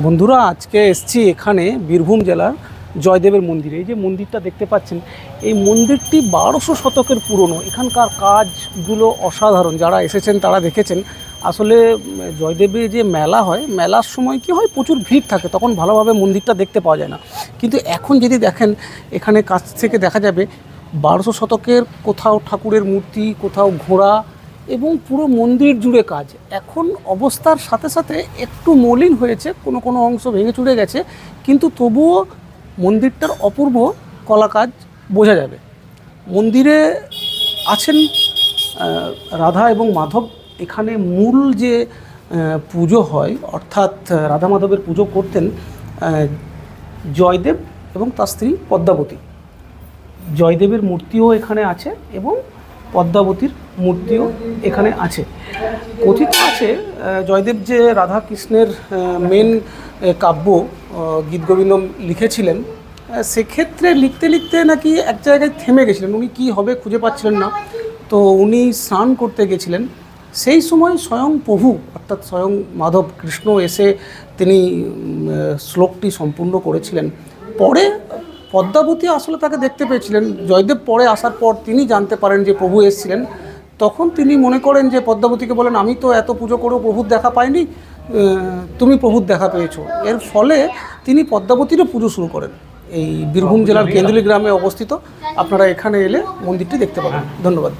বন্ধুরা, আজকে এসছি এখানে বীরভূম জেলার জয়দেবের মন্দিরে। এই যে মন্দিরটা দেখতে পাচ্ছেন, এই মন্দিরটি বারোশো শতকের পুরনো। এখানকার কাজগুলো অসাধারণ। যারা এসেছেন, তারা দেখেছেন। আসলে জয়দেবে যে মেলা হয়, মেলার সময় কি হয়, প্রচুর ভিড় থাকে। তখন ভালোভাবে মন্দিরটা দেখতে পাওয়া যায় না। কিন্তু এখন যদি দেখেন, এখানে কাছ থেকে দেখা যাবে, বারোশো শতকের কোথাও ঠাকুরের মূর্তি, কোথাও ঘোড়া এবং পুরো মন্দির জুড়ে কাজ। এখন অবস্থার সাথে সাথে একটু মলিন হয়েছে, কোনো কোনো অংশ ভেঙে চুড়ে গেছে, কিন্তু তবুও মন্দিরটার অপূর্ব কলাকাজ বোঝা যাবে। মন্দিরে আছেন রাধা এবং মাধব। এখানে মূল যে পুজো হয়, অর্থাৎ রাধা মাধবের পুজো করতেন জয়দেব এবং তার স্ত্রী পদ্মাবতী। জয়দেবের মূর্তিও এখানে আছে এবং পদ্মাবতীর মূর্তিও এখানে আছে। কথিত আছে জয়দেব যে রাধা কৃষ্ণের মেন কাব্য আহ, গীতগোবিন্দ লিখেছিলেন সেক্ষেত্রে লিখতে লিখতে নাকি এক জায়গায় থেমে গেছিলেন। উনি কী হবে খুঁজে পাচ্ছিলেন না। তো উনি স্নান করতে গেছিলেন। সেই সময় স্বয়ং প্রভু অর্থাৎ স্বয়ং মাধব কৃষ্ণ এসে তিনি শ্লোকটি সম্পূর্ণ করেছিলেন। পরে পদ্মাবতী আসলে তাকে দেখতে পেয়েছিলেন। জয়দেব পরে আসার পর তিনি জানতে পারেন যে প্রভু এসেছিলেন। তখন তিনি মনে করেন যে পদ্মাবতীকে বলেন, আমি তো এত পুজো করেও প্রভুর দেখা পাইনি তুমি প্রভুর দেখা পেয়েছ। এর ফলে তিনি পদ্মাবতীরও পুজো শুরু করেন। এই বীরভূম জেলার কেন্দ্রী গ্রামে অবস্থিত। আপনারা এখানে এলে মন্দিরটি দেখতে পাবেন। ধন্যবাদ।